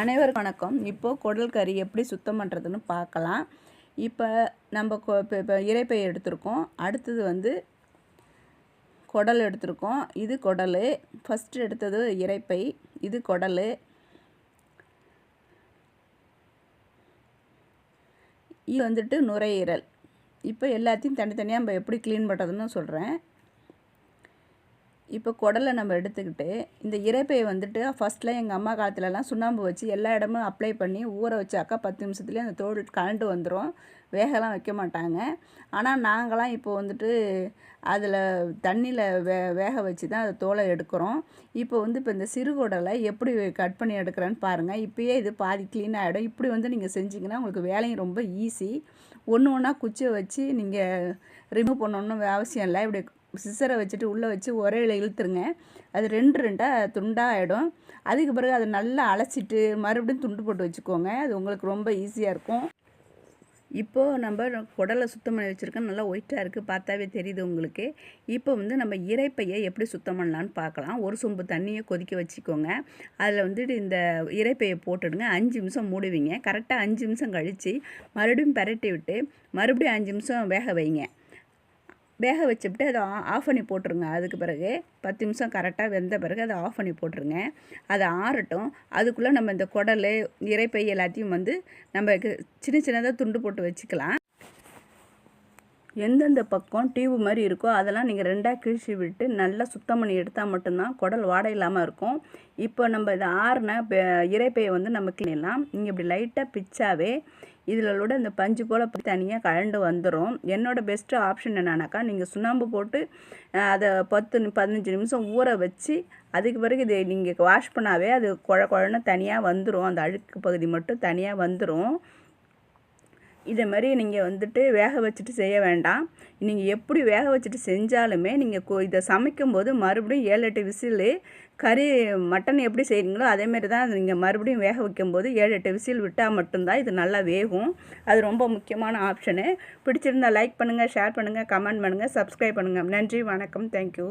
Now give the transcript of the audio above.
அனைவருக்கும் வணக்கம். இப்போது குடல் கறி எப்படி சுத்தம் பண்ணுறதுன்னு பார்க்கலாம். இப்போ நம்ம கொ இப்போ இப்போ இறைப்பை எடுத்திருக்கோம். அடுத்தது வந்து குடல் எடுத்திருக்கோம். இது குடல். ஃபஸ்ட்டு எடுத்தது இறைப்பை இது குடல். இது வந்துட்டு நுரையீரல். இப்போ எல்லாத்தையும் தனித்தனியாக நம்ம எப்படி க்ளீன் பண்ணுறதுன்னு சொல்கிறேன் இப்போ குடலை நம்ம எடுத்துக்கிட்டு இந்த இறைப்பையை வந்துட்டு ஃபஸ்ட்டில் எங்கள் அம்மா காலத்துலலாம் சுண்ணாம்பு வச்சு எல்லா இடமும் அப்ளை பண்ணி ஊற வச்சாக்கா பத்து நிமிஷத்துலேயே அந்த தோல் கலண்டு வந்துடும் வேகலாம் வைக்க மாட்டாங்க. ஆனால் நாங்களாம் இப்போ வந்துட்டு அதில் தண்ணியில் வே வேக வச்சு தான் அதை தோலை எடுக்கிறோம். இப்போ வந்து இப்போ இந்த சிறு குடலை எப்படி கட் பண்ணி எடுக்கிறேன்னு பாருங்கள் இப்போயே இது பாதி க்ளீன் ஆகிடும் இப்படி வந்து நீங்கள் செஞ்சிங்கன்னா உங்களுக்கு வேலையும் ரொம்ப ஈஸி ஒன்று ஒன்றா குச்சியை வச்சு நீங்கள் ரிமூவ் பண்ணணுன்னு அவசியம் இல்லை. இப்படி சிசரை வச்சுட்டு உள்ளே வச்சு ஒரே இழுத்துருங்க. அது ரெண்டு ரெண்டாக துண்டாகிடும் அதுக்கு பிறகு அதை நல்லா அலசிட்டு மறுபடியும் துண்டு போட்டு வச்சுக்கோங்க. அது உங்களுக்கு ரொம்ப ஈஸியாக இருக்கும். இப்போது நம்ம குடலை சுத்தம் பண்ணி வச்சுருக்கோம் நல்லா ஒயிட்டாக இருக்குது பார்த்தாவே தெரியுது உங்களுக்கு. இப்போ வந்து நம்ம இறைப்பையை எப்படி சுத்தம் பண்ணலான்னு பார்க்கலாம். ஒரு சொம்பு தண்ணியை கொதிக்க வச்சுக்கோங்க. அதில் வந்துட்டு இந்த இறைப்பையை போட்டுடுங்க. அஞ்சு நிமிஷம் மூடுவீங்க. கரெக்டாக அஞ்சு நிமிஷம் கழித்து மறுபடியும் பரட்டி விட்டு மறுபடியும் அஞ்சு நிமிஷம் வேக வைங்க. வேக வச்சுட்டு அதை ஆஃப் பண்ணி போட்டுருங்க. அதுக்கு பிறகு பத்து நிமிஷம் கரெக்டாக வெந்த பிறகு அதை ஆஃப் பண்ணி போட்டுருங்க. அதை ஆறட்டும். அதுக்குள்ளே நம்ம இந்த குடல் இறைப்பை எல்லாத்தையும் வந்து நம்ம சின்ன சின்னதாக துண்டு போட்டு வச்சுக்கலாம். எந்தெந்த பக்கம் டியூப் மாதிரி இருக்கோ அதெல்லாம் நீங்கள் ரெண்டாக கிழிச்சு விட்டு நல்லா சுத்தம் பண்ணி எடுத்தால் மட்டும்தான் குடல் வாடை இல்லாமல் இருக்கும். இப்போ நம்ம இதை ஆறுன இறைப்பையை வந்து நம்ம கிளீனலாம் நீங்கள் இப்படி லைட்டாக பிச்சாவே இதில் கூட இந்த பஞ்சு போல் தனியாக கழண்டு வந்துடும் என்னோடய பெஸ்ட்டு ஆப்ஷன் என்னன்னாக்கா நீங்கள் சுண்ணாம்பு போட்டு அதை பத்து பதினஞ்சு நிமிஷம் ஊற வச்சு அதுக்கு பிறகு இதை நீங்கள் வாஷ் பண்ணாவே அது குழ குழன்னு தனியாக வந்துடும் அந்த அழுக்கு பகுதி மட்டும் தனியாக வந்துடும் இதை மாதிரி நீங்கள் வந்துட்டு வேக வச்சுட்டு செய்ய வேண்டாம். நீங்கள் எப்படி வேக வச்சுட்டு செஞ்சாலுமே நீங்கள் இதை சமைக்கும்போது மறுபடியும் ஏழு எட்டு விசில் கறி மட்டன் எப்படி செய்கிறீங்களோ அதேமாரி தான் நீங்கள் மறுபடியும் வேக வைக்கும்போது ஏழு எட்டு விசில் விட்டால் மட்டும்தான் இது நல்லா வேகும். அது ரொம்ப முக்கியமான ஆப்ஷனு. பிடிச்சிருந்தால் லைக் பண்ணுங்கள் ஷேர் பண்ணுங்கள் கமெண்ட் பண்ணுங்கள் சப்ஸ்கிரைப் பண்ணுங்கள் நன்றி வணக்கம். தேங்க்யூ.